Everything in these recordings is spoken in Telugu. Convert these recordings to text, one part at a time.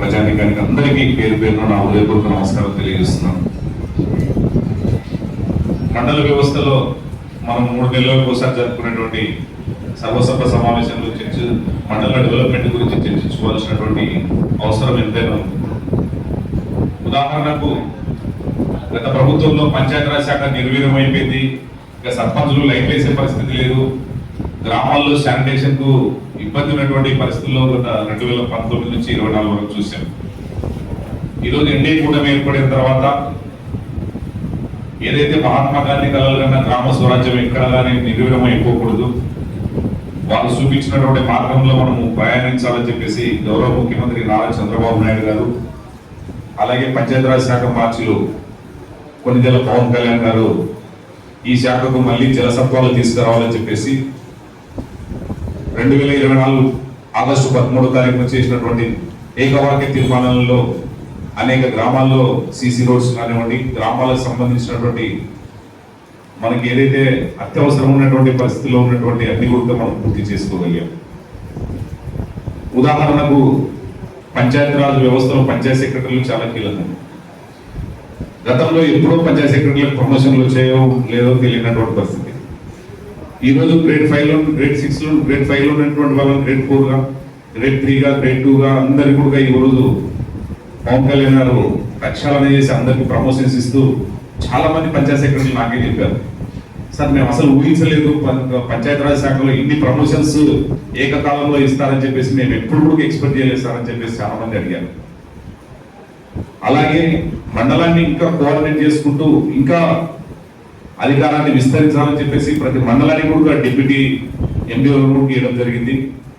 ప్రజానికానికి అందరికీ పేరు పేరున నా ఉదయపూర్వక నమస్కారం తెలియజేస్తున్నాను. మండల వ్యవస్థలో మనం మూడు నెలలకు ఒకసారి జరుపుకునేటువంటి సర్వసభ సమావేశంలో చర్చ మండల డెవలప్మెంట్ గురించి చర్చించుకోవాల్సినటువంటి అవసరం ఎంతైనా ఉంది. ఉదాహరణకు గత ప్రభుత్వంలో పంచాయతీరాజ్ శాఖ నిర్వీర్యం అయిపోయింది ఇక సర్పంచులు లైట్ వేసే పరిస్థితి లేదు. గ్రామాల్లో శానిటేషన్కు ఇబ్బంది ఉన్నటువంటి పరిస్థితుల్లో గత రెండు వేల పంతొమ్మిది నుంచి ఇరవై నాలుగు వరకు చూసాం ఈరోజు ఎన్డీ కూటమి ఏర్పడిన తర్వాత ఏదైతే మహాత్మా గాంధీ కలలు కన్నా గ్రామ స్వరాజ్యం ఎక్కడ కానీ నిర్వీర్యం అయిపోకూడదు. వాళ్ళు చూపించినటువంటి మార్గంలో మనము ప్రయాణించాలని చెప్పేసి గౌరవ ముఖ్యమంత్రి నారా చంద్రబాబు నాయుడు గారు అలాగే పంచాయతీరాజ్ శాఖ మార్చిలు కొన్నిదెల పవన్ కళ్యాణ్ గారు ఈ శాఖకు మళ్ళీ జలసత్వాలు తీసుకురావాలని చెప్పేసి రెండు వేల ఇరవై నాలుగు ఆగస్టు పదమూడో తారీఖున చేసినటువంటి ఏకవాక్య తీర్మానంలో అనేక గ్రామాల్లో సీసీ రోడ్స్ కానివ్వండి గ్రామాలకు సంబంధించినటువంటి మనకి ఏదైతే అత్యవసరం ఉన్నటువంటి పరిస్థితిలో ఉన్నటువంటి అన్ని కూడా మనం పూర్తి చేసుకోగలిగాం. ఉదాహరణకు పంచాయతీరాజ్ వ్యవస్థలో పంచాయత్ సెక్రటరీలు చాలా కీలకం. గతంలో ఎప్పుడో పంచాయత్ సెక్రటరీలకు ప్రమోషన్లు వచ్చాయో లేదో తెలియనటువంటి పరిస్థితి. ఈరోజు గ్రేడ్ ఫైవ్లో గ్రేడ్ సిక్స్లో గ్రేడ్ ఫైవ్లో ఉన్నటువంటి వాళ్ళని గ్రేడ్ ఫోర్గా గ్రేడ్ త్రీగా గ్రేడ్ టూగా అందరికీ కూడా ఈరోజు పవన్ కళ్యాణ్ గారు ప్రక్షాళన చేసి అందరికీ ప్రమోషన్స్ ఇస్తూ చాలా మంది పంచాయత్ సెక్రటరీలు నాకే చెప్పారు. సార్ మేము అసలు ఊహించలేదు. పంచాయతీరాజ్ శాఖలో ఇన్ని ప్రమోషన్స్ ఏకకాలంలో ఇస్తారని చెప్పేసి మేము ఎప్పుడు కూడా ఎక్స్పెక్ట్ చేయలేదు సార్ అని చెప్పేసి చాలా మంది అడిగారు. అలాగే మండలాన్ని ఇంకా కోఆర్డినేట్ చేసుకుంటూ ఇంకా అధికారాన్ని విస్తరించాలని చెప్పేసి ప్రతి మండలానికి కూడా డిప్యూటీ ఎండిఓ ఇవ్వడం జరిగింది.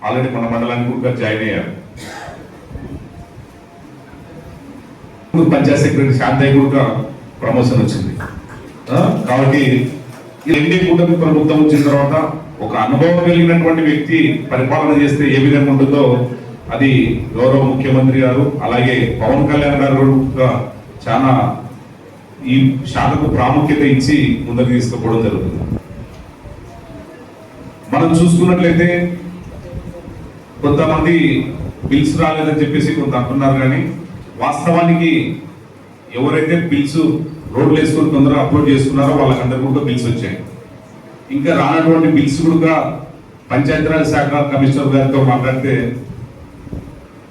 ఆల్రెడీ మన మండలానికి కూడా జాయిన్ అయ్యారు. పంచాయత్ సెక్రటరీ శాంతయ్య కూడా ప్రమోషన్ వచ్చింది. కాబట్టి ఎన్డీ కూటమి ప్రభుత్వం వచ్చిన తర్వాత ఒక అనుభవం కలిగినటువంటి వ్యక్తి పరిపాలన చేస్తే ఏ విధంగా ఉంటుందో అది గౌరవ ముఖ్యమంత్రి గారు అలాగే పవన్ కళ్యాణ్ గారు కూడా చాలా ఈ శాఖకు ప్రాముఖ్యత ఇచ్చి ముందుకు తీసుకుపోవడం జరుగుతుంది. మనం చూసుకున్నట్లయితే కొంతమంది బిల్స్ రాలేదని చెప్పేసి కొంత అంటున్నారు కానీ వాస్తవానికి ఎవరైతే బిల్స్ రోడ్లు వేసుకొని తొందరగా అప్లోడ్ చేసుకున్నారో వాళ్ళకందరికీ కూడా బిల్స్ వచ్చాయి. ఇంకా రానటువంటి బిల్స్ కూడా పంచాయతీరాజ్ శాఖ కమిషనర్ గారితో మాట్లాడితే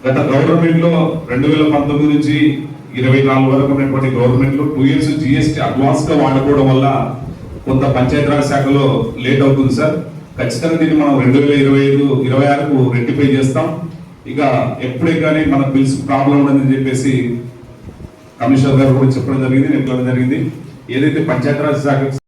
గత గవర్నమెంట్లో రెండు వేల పంతొమ్మిది నుంచి ఇరవై నాలుగు వరకు ఉన్నటువంటి గవర్నమెంట్లో టూ ఇయర్స్ జిఎస్టీ అడ్వాన్స్గా వాడుకోవడం వల్ల కొంత పంచాయతీరాజ్ శాఖలో లేట్ అవుతుంది సార్. ఖచ్చితంగా దీన్ని మనం రెండు వేల ఇరవై ఐదు ఇరవై ఆరుకు రెక్టిఫై చేస్తాం. ఇక ఎప్పుడే కానీ మన బిల్స్ ప్రాబ్లం ఉండదని చెప్పేసి కమిషనర్ గారు కూడా చెప్పడం జరిగింది నేను చెప్పడం జరిగింది. ఏదైతే పంచాయతీరాజ్ శాఖ